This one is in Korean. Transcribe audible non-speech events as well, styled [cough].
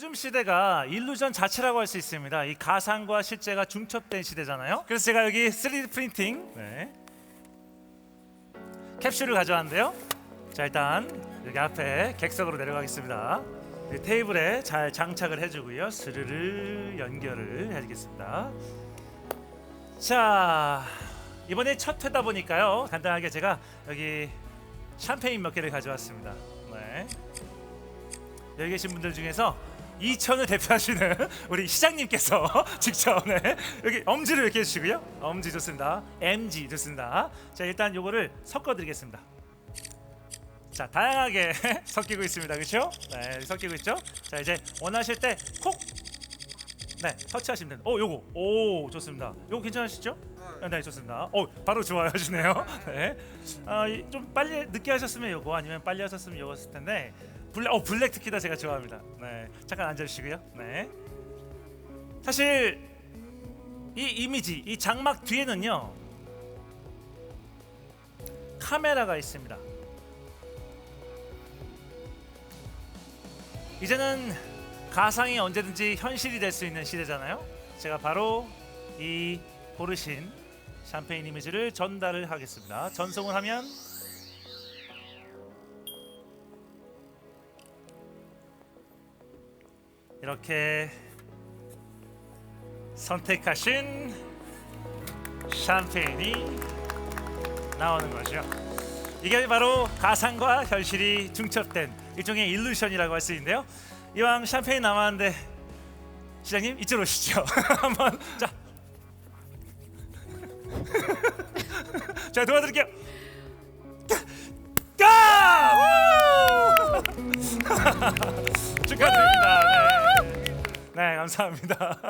요즘 시대가 일루전 자체라고 할 수 있습니다. 이 가상과 실제가 중첩된 시대잖아요. 그래서 제가 여기 3D 프린팅 네. 캡슐을 가져왔는데요. 자 일단 여기 앞에 객석으로 내려가겠습니다. 이 테이블에 잘 장착을 해주고요. 스르르 연결을 해주겠습니다. 자 이번에 첫 회다 보니까요. 간단하게 제가 여기 샴페인 몇 개를 가져왔습니다. 네. 여기 계신 분들 중에서 이천을 대표하시는 [laughs] 우리 시장님께서 [laughs] 직접 네. 여기 엄지를 이렇게 해주시고요. 엄지 좋습니다. MG 좋습니다. 자 일단 요거를 섞어드리겠습니다. 자 다양하게 [laughs] 섞이고 있습니다. 그렇죠? 네 섞이고 있죠? 자 이제 원하실 때 콕. 네 터치하시면 됩니다. 오 요거 오 좋습니다. 요거 괜찮으시죠? 네, 네 좋습니다. 오 바로 좋아하시네요. [laughs] 네. 아, 이- 좀 빨리 늦게 하셨으면 요거 아니면 빨리 하셨으면 요거였을 텐데 블랙 어 블랙 특히 다 제가 좋아합니다. 네 잠깐 앉아 주시고요. 네 사실 이 이미지 이 장막 뒤에는요 카메라가 있습니다. 이제는 가상이 언제든지 현실이 될 수 있는 시대잖아요. 제가 바로 이 고르신 샴페인 이미지를 전달을 하겠습니다. 전송을 하면 이렇게 선택하신 샴페인이 나오는 거죠. 이게 바로 가상과 현실이 중첩된 일종의 일루션이라고 할 수 있는데요. 이왕 샴페인 남았는데 시장님 이쪽으로 오시죠. [laughs] 한번 자, [laughs] 자 도와드릴게요. 가! 우! [laughs] 축하드립니다. 네. 네, 감사합니다.